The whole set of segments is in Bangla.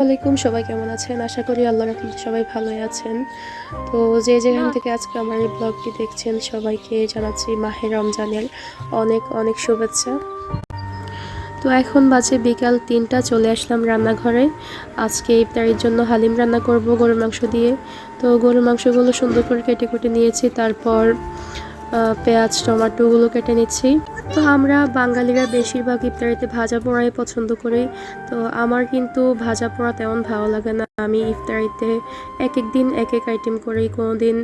ওয়ালাইকুম সবাই কেমন আছেন? আশা করি আল্লাহ রহমতে সবাই ভালোই আছেন। তো যে যেখান থেকে আজকে আমার এই ব্লগটি দেখছেন, সবাইকে জানাচ্ছি মাহে রমজানের অনেক অনেক শুভেচ্ছা। তো এখন বাজে বিকাল তিনটা, চলে আসলাম রান্নাঘরে। আজকে ইফতারির জন্য হালিম রান্না করব গরুর মাংস দিয়ে। তো গরুর মাংসগুলো সুন্দর করে কেটে কুটে নিয়েছি, তারপর পেঁয়াজ, টমাটোগুলো কেটে নিচ্ছি। তো আমরা বাঙালিরা বেশিরভাগ ইফতারিতে ভাজা পোড়াই পছন্দ করি। তো আমার কিন্তু ভাজা পোড়া তেমন ভালো লাগে না। আমি ইফতারিতে এক এক দিন এক এক আইটেম করি। কোনো দিন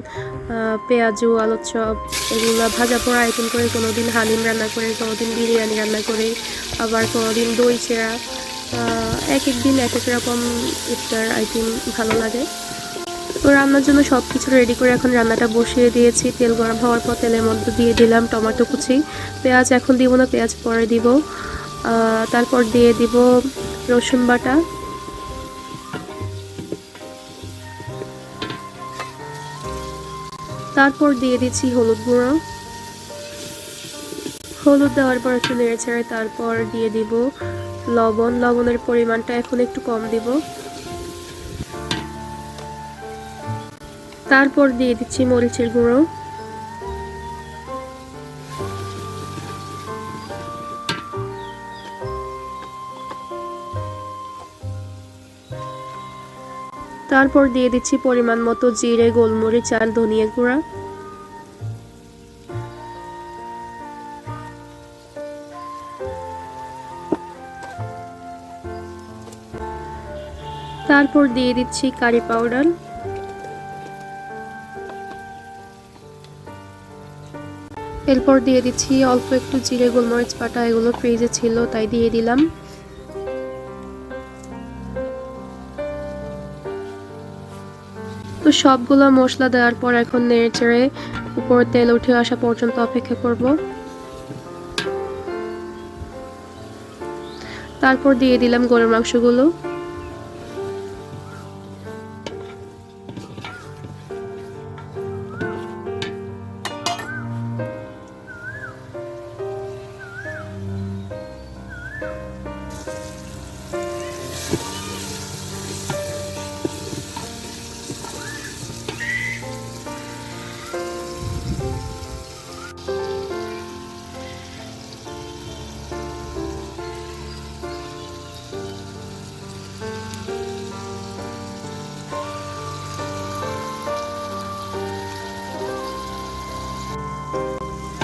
পেঁয়াজু, আলুর চপ এগুলো ভাজা পোড়া আইটেম করি। কোনো দিন হালিম রান্না করি কোনো দিন বিরিয়ানি রান্না করি। আবার কোনো দিন দই চেরা। এক এক দিন এক এক রকম ইফতার আইটেম ভালো লাগে। তো রান্নার জন্য সব কিছু রেডি করে এখন রান্নাটা বসিয়ে দিয়েছি। তেল গরম হওয়ার পর তেলের মধ্যে দিয়ে দিলাম টমেটো কুচি। পেঁয়াজ এখন দিব না, পেঁয়াজ পরে দিব। তারপর দিয়ে দিব রসুন বাটা। তারপর দিয়ে দিচ্ছি হলুদ গুঁড়ো। হলুদ দেওয়ার পর একটু নেড়ে তারপর দিয়ে দিব লবণ। লবণের পরিমাণটা এখন একটু কম দিব। তারপর দিয়ে দিচ্ছি মরিচের গুঁড়ো। তারপর দিয়ে দিচ্ছি পরিমাণ মতো জিরে, গোলমরিচ আর ধনিয়া গুঁড়া। তারপর দিয়ে দিচ্ছি কারি পাউডার। এরপর দিয়ে দিচ্ছি অল্প একটু জিরে, গোলমরিচ পাটা এগুলো ফ্রিজে ছিল, তাই দিয়ে দিলাম। তো সবগুলো মশলা দেওয়ার পর এখন নেড়ে চেড়ে উপর তেল উঠে আসা পর্যন্ত অপেক্ষা করব। তারপর দিয়ে দিলাম গরুর মাংসগুলো।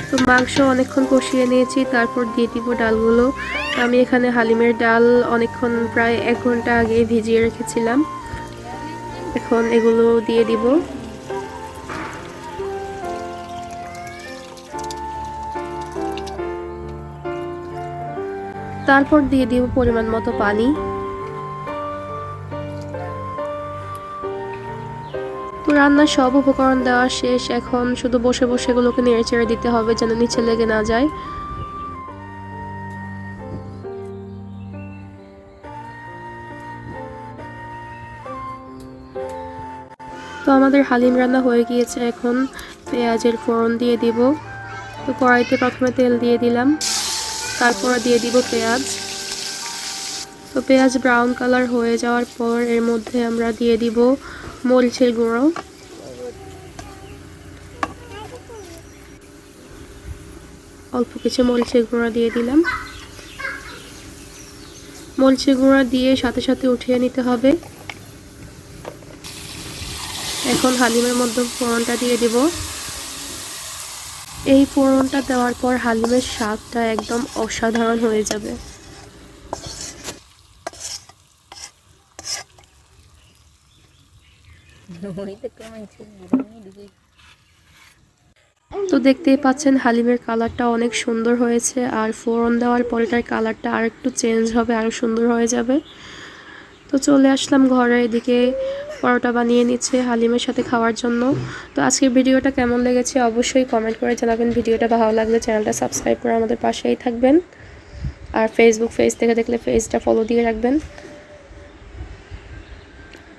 তো মাংস অনেকক্ষণ কষিয়ে নিয়েছি, তারপর দিয়ে দিব ডালগুলো। আমি এখানে হালিমের ডাল অনেকক্ষণ প্রায় এক ঘণ্টা আগে ভিজিয়ে রেখেছিলাম। এখন এগুলো দিয়ে দিব। তারপর দিয়ে দিব পরিমাণ মতো পানি। রান্নার সব উপকরণ দেওয়া শেষ। এখন শুধু বসে বসে এগুলোকে নেড়ে চেড়ে দিতে হবে যেন নিচে লেগে না যায়। তো আমাদের হালিম রান্না হয়ে গিয়েছে এখন। পেঁয়াজের ফোড়ন দিয়ে দিব। তো কড়াইতে প্রথমে তেল দিয়ে দিলাম। তারপর দিয়ে দিব পেঁয়াজ। তো পেঁয়াজ ব্রাউন কালার হয়ে যাওয়ার পর এর মধ্যে আমরা দিয়ে দিব মরিচের গুঁড়ো। অল্প কিছু মরিচের গুঁড়া দিয়ে দিলাম। মরিচের গুঁড়া দিয়ে সাথে সাথে উঠিয়ে নিতে হবে। এখন হালিমের মধ্যে ফোড়নটা দিয়ে দিব। এই ফোড়নটা দেওয়ার পর হালিমের স্বাদটা একদম অসাধারণ হয়ে যাবে। তো দেখতেই পাচ্ছেন, হালিমের কালারটা অনেক সুন্দর হয়েছে আর ফোড়ন দেওয়ার পরে এটার কালারটা আর একটু চেঞ্জ হবে আরও সুন্দর হয়ে যাবে। তো চলে আসলাম ঘরে, এদিকে পরোটা বানিয়ে নিচ্ছে হালিমের সাথে খাওয়ার জন্য। তো আজকের ভিডিওটা কেমন লেগেছে অবশ্যই কমেন্ট করে জানাবেন। ভিডিওটা ভালো লাগলে চ্যানেলটা সাবস্ক্রাইব করে আমাদের পাশেই থাকবেন। আর ফেসবুক পেজ থেকে দেখলে পেজটা ফলো দিয়ে রাখবেন।